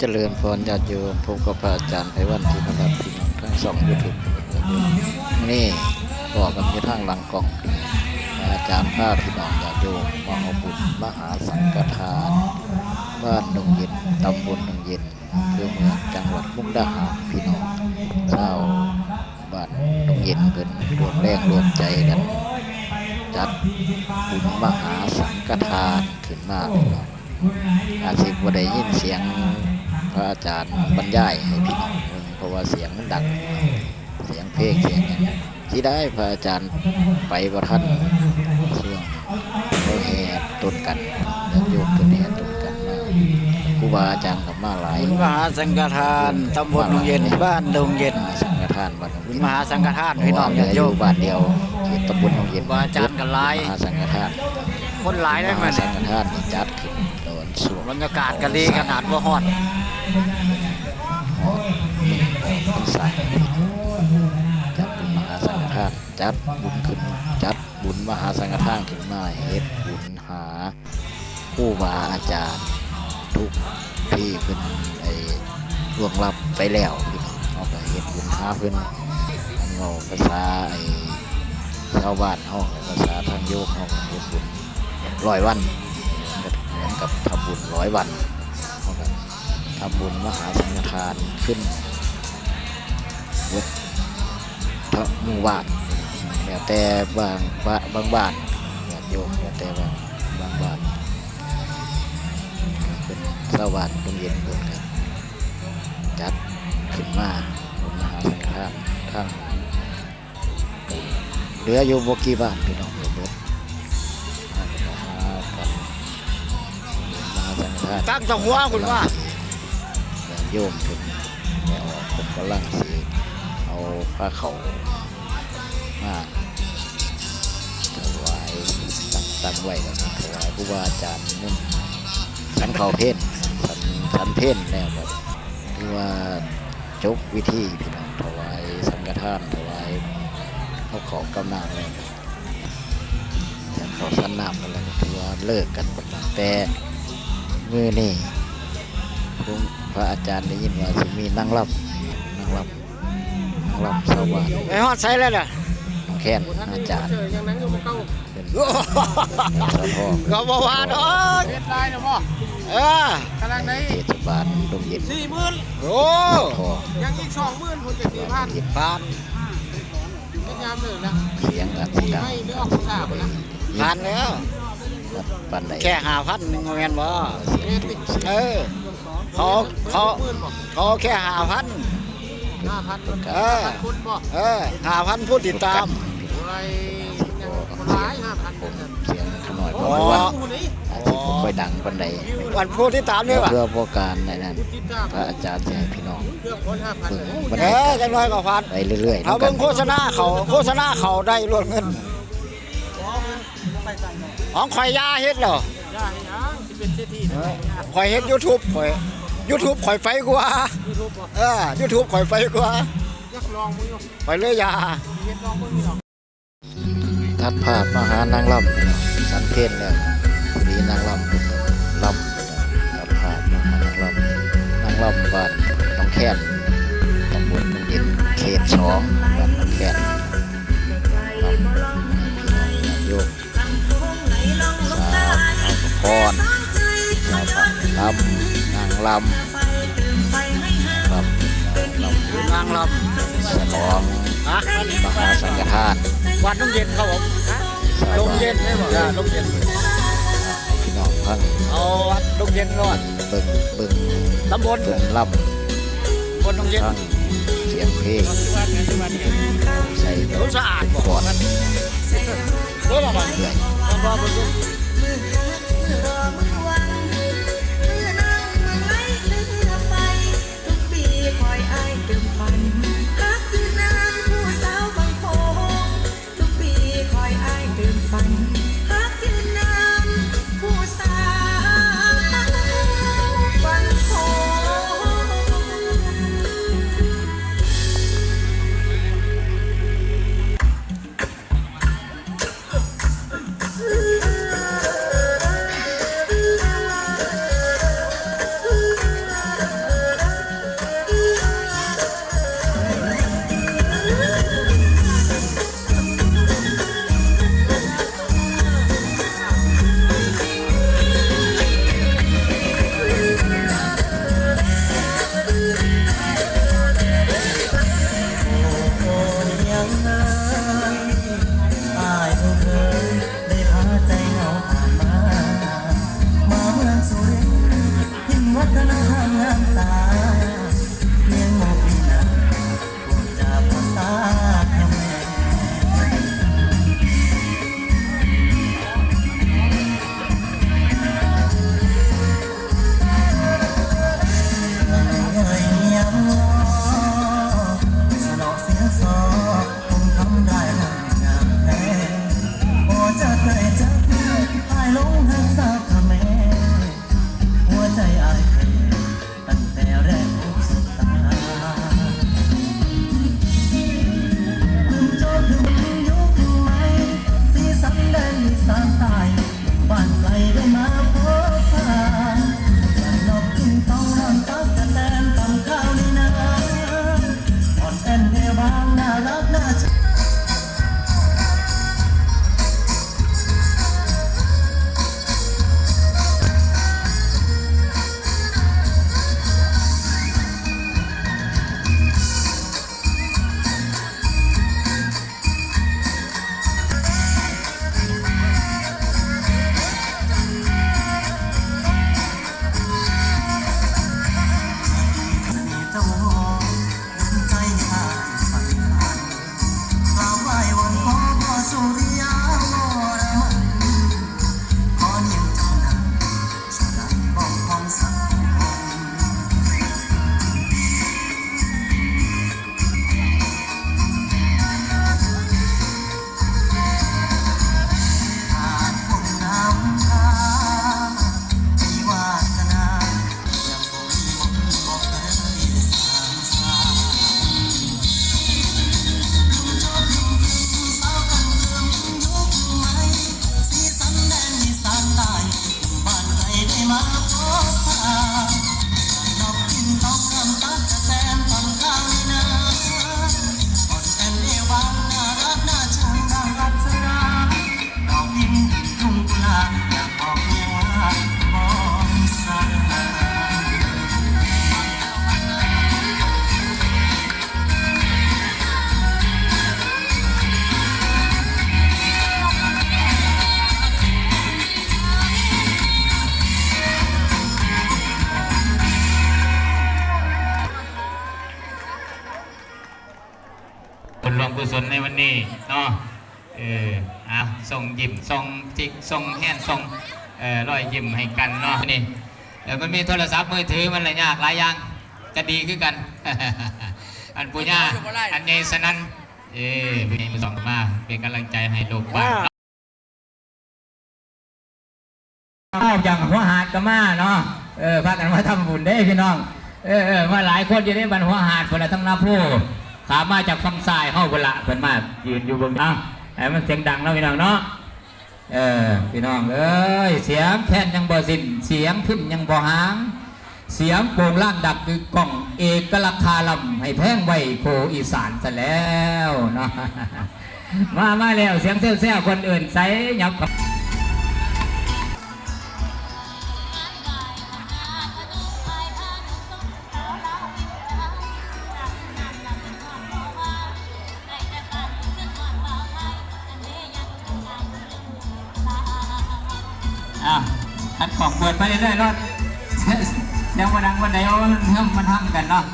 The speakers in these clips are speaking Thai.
พรญาติโยมพบกับพระอาจารย์ไพวันที่ประดับพี่น้องทั้งสองยูทูบนี่บอกกันอยู่ทางหลังกล่องอาจารย์พาพี่น้องญาติโยมมาเอาบุญมหาสังฆทาน บ้านดงเย็นตำบลดงเย็นอำเภอเมืองจังหวัดมุกดาหารพี่น้องชาบ้านดงเย็นเพิ่นรวมแรงรวมใจกันจัดบุญมหาสังฆทานขึ้นมาพี่น้องอาจสิบ่ได้ยินเสียง พระอาจารย์บรรยายให้พี่น้องฟังเพราะว่าเสียงมันดังเสียงเพลงเสียงหยังที่ได้พระอาจารย์ไปบ่ทันช่วงเขาแห่ต้นกันญาติโยมต้นแห่ต้นกันมาครูบาอาจารย์กับมาหลายบุญมหาสังฆทานตำบลดงเย็นบ้านดงเย็นมหาสังฆทานบ้านดงบุญเย็นมหาสังฆทานพี่น้องญาติโยมบ้านเดียวเขตตำบลดงเย็นครูบาอาจารย์ก็หลายมหาสังฆทาน คนหลายได้มมัหานสังฆทานนี่จัดขึ้นตอนสวงบรรยากาศก็ดีขนาดว่าฮอดเป็นสายจัดบุญมหาสังฆทานจัดบุญขึ้นจัดบุญมหาสังฆทานขึ้นมาเฮ็ดบุญหาผู้บาอาจารย์ทุกที่เพิ่นไอ้ล่วงลับไปแล้วพี่น้องเอาไปเฮ็ดบุญหาเพิ่นอันเว้าภาษาไอ้ชาวบ้านเฮาภาษาทางโยกเฮาก็เฮ็ดบุญ ร้อยวันเหมือนกับทำบุญร้อยวันเฮาก็ทำบุญมหาสังฆทานขึ้นวัดพระมู่บ้านแล้วแต่บางบ้านบางบ้านญาติโยมแล้วแต่บางบางบ้านเป็นสวรรค์โรงเรียนเพิ่นครับจัดขึ้นมาบนมหาสังฆทานทั้งเหลืออยู่บกี่บ้านพี่น้อง ตั้งแตหัวคุณว่าญาติโยมเพิ่นแล้วผมกำลังสิเอาผ้าเขาวมาถวายตั้งตั้งไว้แล้วก็ถวายครูบาอาจารย์นุ่นสันเขาเพ่นสันสันเพ่นแล้วแบบคือว่าจบวิธีพี่น้องถวายสังฆทานถวายเขาของกำนำเลยแต่เขาสันน้ำกันแล้วก็ถือว่าเลิกกันหมดแล้วแต่ มือนี่ผมพระอาจารย์ได้ยินว่าสิมีนั่งรับนั่งรับนั่งรับสวัสดิ์ไปฮอดใส่แล้วน่ะน้องแค้นอาจารย์เป็นสะพ่อก็บ่ว่าดอกเฮ็ดลายนะบ่เออกำลังในเทศบาลดงเย็นสี่หมื่นโอ้พ่อยังอีกสองหมื่นคนจะสี่พันเย็นผ่านเป็นยามหนึ่งนะเสียงอาจสิดังไม่ได้อ อกสามนะผ่านแล้วปันใดแค่5,000นึงบ่แม่นบ่เสียงตุ้งเสียงเออเขาเขาหมื่นบ่เขาแค่5,000ห้าพันคนเออคนบ่เออ5,000ผู้ติดตามอะไรคนร้ายห้าพันผมเสียงขน่อยเพอ๋ราะอว่าผู้นี้อาจสิบ่ค่อยดังปันใดวันผู้ติดตามด้วยว่ะเพื่อพวกการในนั้นผู้ติดตามพระอาจารย์จะให้พี่น้องเครื่องคนห้าพันเบิ่งเลยบรรเอยากาอศจังน้อยก็ผ่านไปเรื่อยๆเอานำกัเบิ่นงโฆษณาเขาโฆษณาเขาได้รวดเงิน ของข่อยยาเฮ็ดเหรอย่าให้ยังสิเป็นเศรษฐีนะข่อยเฮ็ด YouTube ข่อย YouTube ข่อยไปกว่ายูทูบบ่เออ YouTube ข่อยไปกว่าอยากลองมึงอยู่ข่อยเลยยา เฮ็ดลองมึงนี่หรอกทัดภาพมาหานางลำพี่น้องสันเพนแล้วพอดีนางลำเพิ่นก็ลำพี่น้องทัดภาพมาหานางลำนางลำบ้านน้องแค้นตำบลดงเย็นเขตสองบ้านน้องแค้นลำ ลำนางลำลำลำนางลฉลองำฮะมหาสังฆทานวัดลงเย็นครับผมสายลงบ้านเย็นได้บ่จ้าลงเย็นพี่น้องพังเอาวัดลงเย็นก่อนเบิ่งเบิ่งตำบลเบิ่งลบนลงำเย็นทั้งเสียงเพลงใส่แบรู้บสะอาดบ่กอดรู้บ่บ่เรื่อยบ่บ่ กุศลในวันนี้เนาะเอออะส่งยิ้มส่งจิกส่งแห้นส่งเอ่อรอยยิ้มให้กันเนาะนี่เดี๋ยวมันมีโทรศัพท์มือถือมันอะไรยากหลายอย่างจะดีขึ้นกัน อันปุญญาอันเนสนันเอ้เป็นมือสองมาเป็นกำลังใจให้ลูกบ้านเอาอย่างหัวหาดก็มาเนาะเออพากันมาทำบุญได้พี่น้องเออเออมาหลายคนอยู่ในบันหัวหาดคนละทั้งนาผู้ ขามาจากฝั่งซ้ายเข้าเวละเพิ่นมายืนอยู่บนอ้าวไอ้มันเสียงดังเนาะพี่น้องเนาะเออพี่น้องเอ้ยเสียงแค่นยังบ่สิ้นเสียงพินยังบ่หาง เสียงโป่งล่างดักคือกล่องเอกลักษณ์คาลำให้แพงไว้โคอีสานซะแล้วเนาะมามาแล้วเสียงเซี่ยวๆคนอื่นใส่ยับ เปิดไปเรื่อยๆรถยังมาดังวันไหนเอามันเพิ่มมันทำกันเนาะ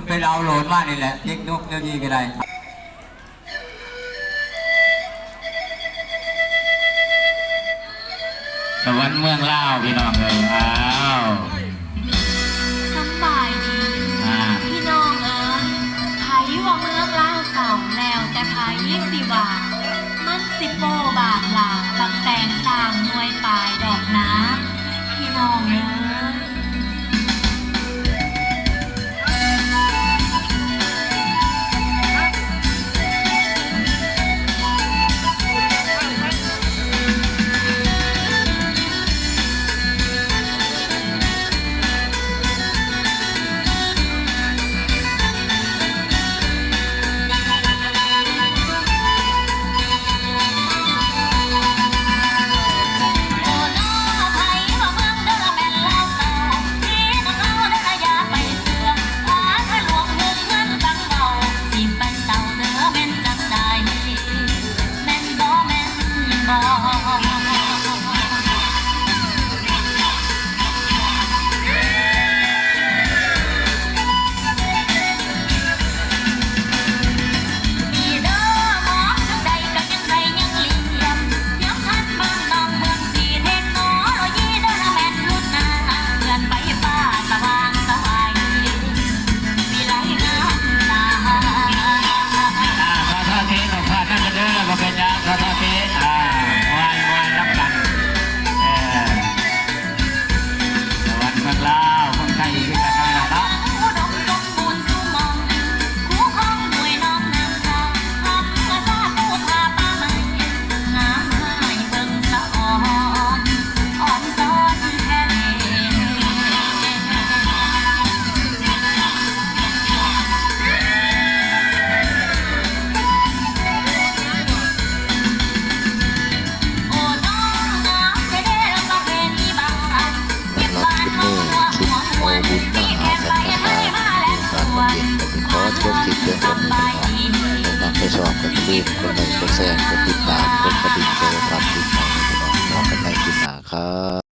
นไปเราโหลดมานี่แหละเทคโนโลยีก็ได้ สวรรค์เมืองลาวพี่น้องเลยอ้าวสำบายดี อ่าพี่น้องเอ๋ยไผว่าเมืองลาวสองแล้วแต่ไผสิว่ามันสิโปบาทลาบักแต